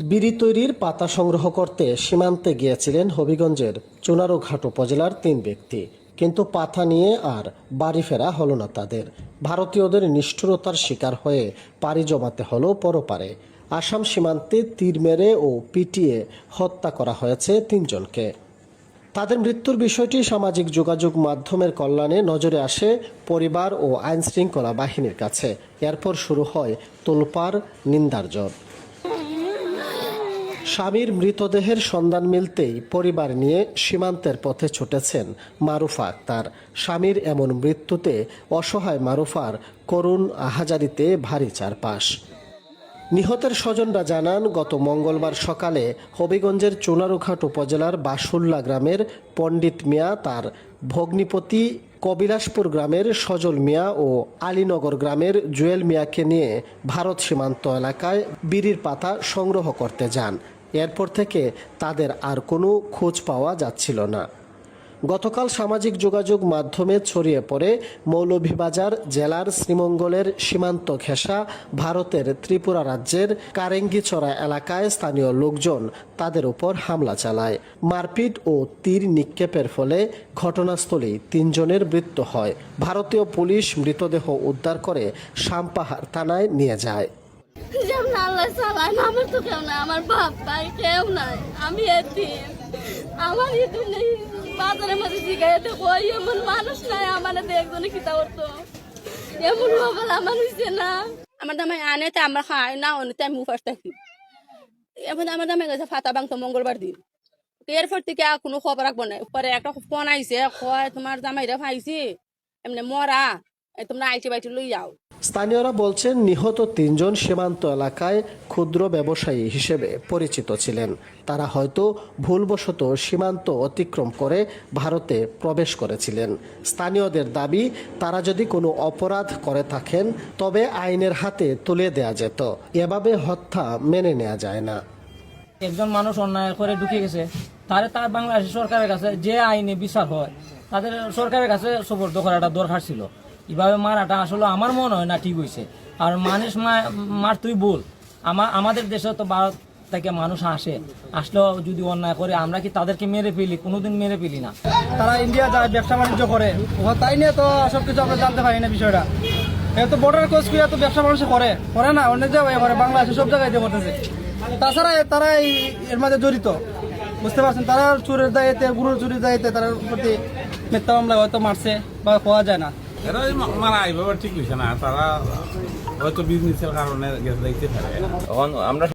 বিড়ি তৈরির পাতা সংগ্রহ করতে সীমান্তে গিয়েছিলেন হবিগঞ্জের চুনারুঘাট উপজেলার তিন ব্যক্তি। কিন্তু পাতা নিয়ে আর বাড়ি ফেরা হলো না তাদের। ভারতীয়দের নিষ্ঠুরতার শিকার হয়ে পাড়ি জমাতে হলো পরপারে। আসাম সীমান্তে তীর মেরে ও পিটিয়ে হত্যা করা হয়েছে তিনজনকে। তাদের মৃত্যুর বিষয়টি সামাজিক যোগাযোগ মাধ্যমের কল্যাণে নজরে আসে পরিবার ও আইনশৃঙ্খলা বাহিনীর কাছে। এরপর শুরু হয় তোলপাড়, নিন্দার জট স্বামীর মৃতদেহের সন্ধান মিলতেই পরিবার নিয়ে সীমান্তের পথে ছুটেছেন মারুফা আক্তার। স্বামীর এমন মৃত্যুতে অসহায় মারুফার করুণ আহাজারিতে ভারী চারপাশ। নিহতের স্বজনরা জানান, গত মঙ্গলবার সকালে হবিগঞ্জের চুনারুঘাট উপজেলার বাসুল্লা গ্রামের পণ্ডিত মিয়া, তার ভগ্নিপতি কবিলাসপুর গ্রামের সজল মিয়া ও আলীনগর গ্রামের জুয়েল মিয়াকে নিয়ে ভারত সীমান্ত এলাকায় বিড়ির পাতা সংগ্রহ করতে যান। এরপর থেকে তাদের আর কোনো খোঁজ পাওয়া যাচ্ছিল না। গতকাল সামাজিক যোগাযোগ মাধ্যমে ছড়িয়ে পড়ে মৌলভীবাজার জেলার শ্রীমঙ্গলের সীমান্ত ঘেঁষা ভারতের ত্রিপুরা রাজ্যের কারেঙ্গিচড়া এলাকায় স্থানীয় লোকজন তাদের উপর হামলা চালায়। মারপিট ও তীর নিক্ষেপের ফলে ঘটনাস্থলেই তিনজনের মৃত্যু হয়। ভারতীয় পুলিশ মৃতদেহ উদ্ধার করে সাম্পাহার থানায় নিয়ে যায়। আমার কেউ নাই কেউ নাই। আমি এমন মানুষ নাই এমন না। আমার দামে আনে খাই, না আমি উপাস থাকি। এখন আমার দামে গেছে ফাতা বাংতো মঙ্গলবার দিন। এরপর থেকে আর কোনো খবর রাখব না পরে একটা ফোন আইছে, কয়, তোমার জামাইরা পাইছি এমনি মরা। তোমরা আইটি বাইটি লই যাও। স্থানীয়রা বলছেন নিহত তিনজন সীমান্ত এলাকায় ক্ষুদ্র ব্যবসায়ী হিসেবে পরিচিত ছিলেন। তারা হয়তো ভুলবশত সীমান্ত অতিক্রম করে ভারতে প্রবেশ করেছিলেন। স্থানীয়দের দাবি তারা যদি কোনো অপরাধ করে থাকেন তবে আইনের হাতে তুলে দেয়া যেত। এভাবে হত্যা মেনে নেওয়া যায় না। একজন মানুষ অন্যায় করে ঢুকে গেছে তাহলে তার বাংলাদেশ সরকারের কাছে যে আইনে বিচার হয় তাদের সরকারের কাছে সুপর্দ করাটা দরকার ছিল। এভাবে মারাটা আসলে আমার মনে হয় না ঠিক হয়েছে আর মানুষ মার তুই বল আমার আমাদের দেশে তো ভারত থেকে মানুষ আসে। আসলেও যদি অন্যায় করে, আমরা কি তাদেরকে মেরে ফেলি? কোনোদিন মেরে ফেলি না। তারা ইন্ডিয়া যায়, ব্যবসা বাণিজ্য করে। তাই নিয়ে তো সব কিছু আমরা জানতে পারি না বিষয়টা। এ তো বর্ডার ক্রস করে তো ব্যবসা মানুষ করে? করে না, অন্য জায়গায় করে, বাংলাদেশে সব জায়গায় দিয়ে করতেছে। তাছাড়া তারা এর মাঝে জড়িত। বুঝতে পারছেন? তারা চুরের দায়িত্বে গুরুর চুরির দায়িত্বে তার প্রতি মিথ্যা মামলা হয়তো মারছে বা পাওয়া যায় না। এরা মারা আইব ঠিক হয়েছে না তারা হয়তো বিজনেসের কারণে গেছে দেখতে পারে আমরা